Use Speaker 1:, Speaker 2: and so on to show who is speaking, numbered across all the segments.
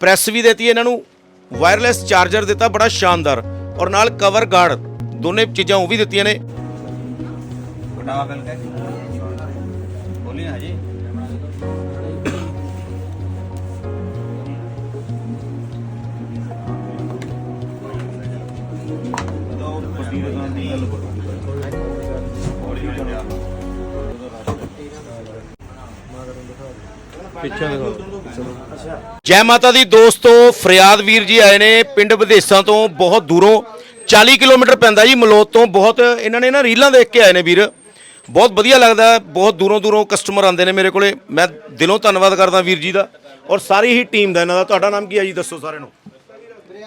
Speaker 1: Press ਵੀ ਦਿੱਤੀ ਇਹਨਾਂ ਨੂੰ। ਵਾਇਰਲੈਸ ਚਾਰਜਰ ਦਿੱਤਾ ਬੜਾ ਸ਼ਾਨਦਾਰ। ਔਰ ਨਾਲ ਕਵਰ ਗਾਰਡ ਦੋਨੇ ਚੀਜ਼ਾਂ ਉਹ ਵੀ ਦਿੱਤੀਆਂ ਨੇ।
Speaker 2: ਬਟਾਵਾ ਬਿਲ ਕੇ ਬੋਲੀ ਨਾ ਜੀ।
Speaker 1: ਜੈ ਮਾਤਾ ਦੀ ਦੋਸਤੋ ਫਰਿਆਦ ਵੀਰ ਜੀ ਆਏ ਨੇ ਪਿੰਡ ਵਿਦੇਸ਼ਾਂ ਤੋਂ ਬਹੁਤ ਦੂਰੋਂ। 40 ਕਿਲੋਮੀਟਰ ਪੈਂਦਾ ਜੀ ਮਲੋਤ ਤੋਂ ਬਹੁਤ ਇਹਨਾਂ ਨੇ ਨਾ ਰੀਲਾਂ ਦੇਖ ਕੇ ਆਏ ਨੇ ਵੀਰ। ਬਹੁਤ ਵਧੀਆ ਲੱਗਦਾ ਬਹੁਤ ਦੂਰੋਂ ਦੂਰੋਂ ਕਸਟਮਰ ਆਉਂਦੇ ਨੇ ਮੇਰੇ ਕੋਲੇ। ਮੈਂ ਦਿਲੋਂ ਧੰਨਵਾਦ ਕਰਦਾ ਵੀਰ ਜੀ ਦਾ। ਔਰ ਸਾਰੀ ਹੀ ਟੀਮ ਦਾ ਇਹਨਾਂ ਦਾ। ਤੁਹਾਡਾ ਨਾਮ ਕੀ ਹੈ ਜੀ ਦੱਸੋ ਸਾਰਿਆਂ ਨੂੰ?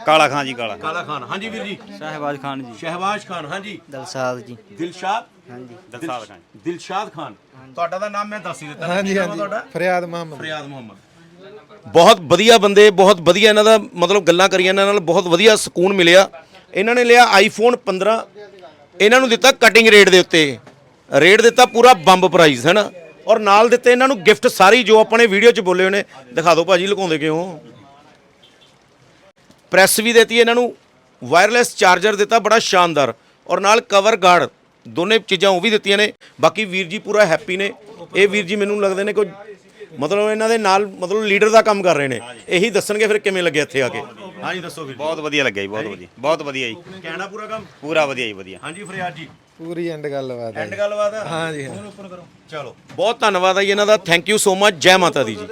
Speaker 2: ਕਾਲਾ ਖਾਂ ਜੀ ਕਾਲਾ।
Speaker 1: ਕਾਲਾ ਖਾਨ। ਹਾਂਜੀ ਵੀਰ ਜੀ।
Speaker 3: ਸ਼ਹਿਬਾਜ਼ ਖਾਨ ਜੀ।
Speaker 1: ਸ਼ਹਿਬਾਜ਼ ਖਾਨ ਹਾਂਜੀ।
Speaker 3: ਦਲਸਾਦ ਜੀ।
Speaker 1: ਦਿਲਸ਼ਾਦ?
Speaker 3: ਹਾਂਜੀ।
Speaker 2: ਦਲਸਾਦ ਖਾਨ
Speaker 1: ਦਿਲਸ਼ਾਦ ਖਾਨ। ਤੁਹਾਡਾ ਤਾਂ ਨਾਮ ਮੈਂ ਦੱਸ ਹੀ ਦਿੱਤਾ।
Speaker 4: ਹਾਂਜੀ ਹਾਂਜੀ।
Speaker 1: ਤੁਹਾਡਾ?
Speaker 4: ਫਰਿਆਦ ਮੁਹੰਮਦ।
Speaker 1: ਫਰਿਆਦ ਮੁਹੰਮਦ। ਬਹੁਤ ਵਧੀਆ ਬੰਦੇ, ਬਹੁਤ ਵਧੀਆ ਇਹਨਾਂ ਦਾ ਮਤਲਬ ਗੱਲਾਂ ਕਰੀਆਂ, ਇਹਨਾਂ ਨਾਲ ਬਹੁਤ ਵਧੀਆ ਸਕੂਨ ਮਿਲਿਆ। ਇਹਨਾਂ ਨੇ ਲਿਆ ਆਈਫੋਨ 15 ਇਹਨਾਂ ਨੂੰ ਦਿੱਤਾ ਕਟਿੰਗ ਰੇਟ ਦੇ ਉੱਤੇ। ਰੇਟ ਦਿੱਤਾ ਪੂਰਾ ਬੰਬ ਪ੍ਰਾਈਜ਼ ਹੈ ਨਾ ਔਰ ਨਾਲ ਦਿੱਤੇ ਇਹਨਾਂ ਨੂੰ ਗਿਫਟ ਸਾਰੀ ਜੋ ਆਪਣੇ ਵੀਡੀਓ 'ਚ ਬੋਲੇ ਹੋਣੇ ਦਿਖਾ ਦਿਓ ਭਾਜੀ, ਲੁਕਾਉਂਦੇ ਕਿਉਂ? ਪ੍ਰੈਸ ਵੀ ਦਿੱਤੀ ਇਹਨਾਂ ਨੂੰ। ਵਾਇਰਲੈਸ ਚਾਰਜਰ ਦਿੱਤਾ, ਬੜਾ ਸ਼ਾਨਦਾਰ। ਔਰ ਨਾਲ ਕਵਰ ਗਾਰਡ ਦੋਨੇ ਚੀਜ਼ਾਂ ਉਹ ਵੀ ਦਿੱਤੀਆਂ ਨੇ। ਬਾਕੀ ਵੀਰ ਜੀ ਪੂਰਾ ਹੈਪੀ ਨੇ। ਇਹ ਵੀਰ ਜੀ ਮੈਨੂੰ ਲੱਗਦੇ ਨੇ ਕੋਈ ਮਤਲਬ ਇਹਨਾਂ ਦੇ ਨਾਲ ਮਤਲਬ ਲੀਡਰ ਦਾ ਕੰਮ ਕਰ ਰਹੇ ਨੇ। ਇਹੀ ਦੱਸਣਗੇ ਫਿਰ ਕਿਵੇਂ ਲੱਗਿਆ ਇੱਥੇ ਆ ਕੇ। ਹਾਂਜੀ ਦੱਸੋ ਵੀਰ
Speaker 2: ਬਹੁਤ ਵਧੀਆ ਲੱਗਿਆ ਜੀ ਬਹੁਤ ਵਧੀਆ। ਬਹੁਤ ਵਧੀਆ ਜੀ।
Speaker 1: ਕਹਿਣਾ ਪੂਰਾ ਕੰਮ?
Speaker 2: ਪੂਰਾ ਵਧੀਆ ਜੀ ਵਧੀਆ।
Speaker 1: ਹਾਂਜੀ ਫਰਿਆਦ ਜੀ।
Speaker 4: ਪੂਰੀ ਐਂਡ ਗੱਲਬਾਤ ਹੈ
Speaker 1: ਐਂਡ ਗੱਲਬਾਤ ਆ?
Speaker 4: ਹਾਂਜੀ ਹਾਂ।
Speaker 1: ਚਲੋ। ਬਹੁਤ ਧੰਨਵਾਦ ਹੈ ਜੀ ਇਹਨਾਂ ਦਾ। ਥੈਂਕ ਯੂ ਸੋ ਮਚ ਜੈ ਮਾਤਾ ਦੀ ਜੀ।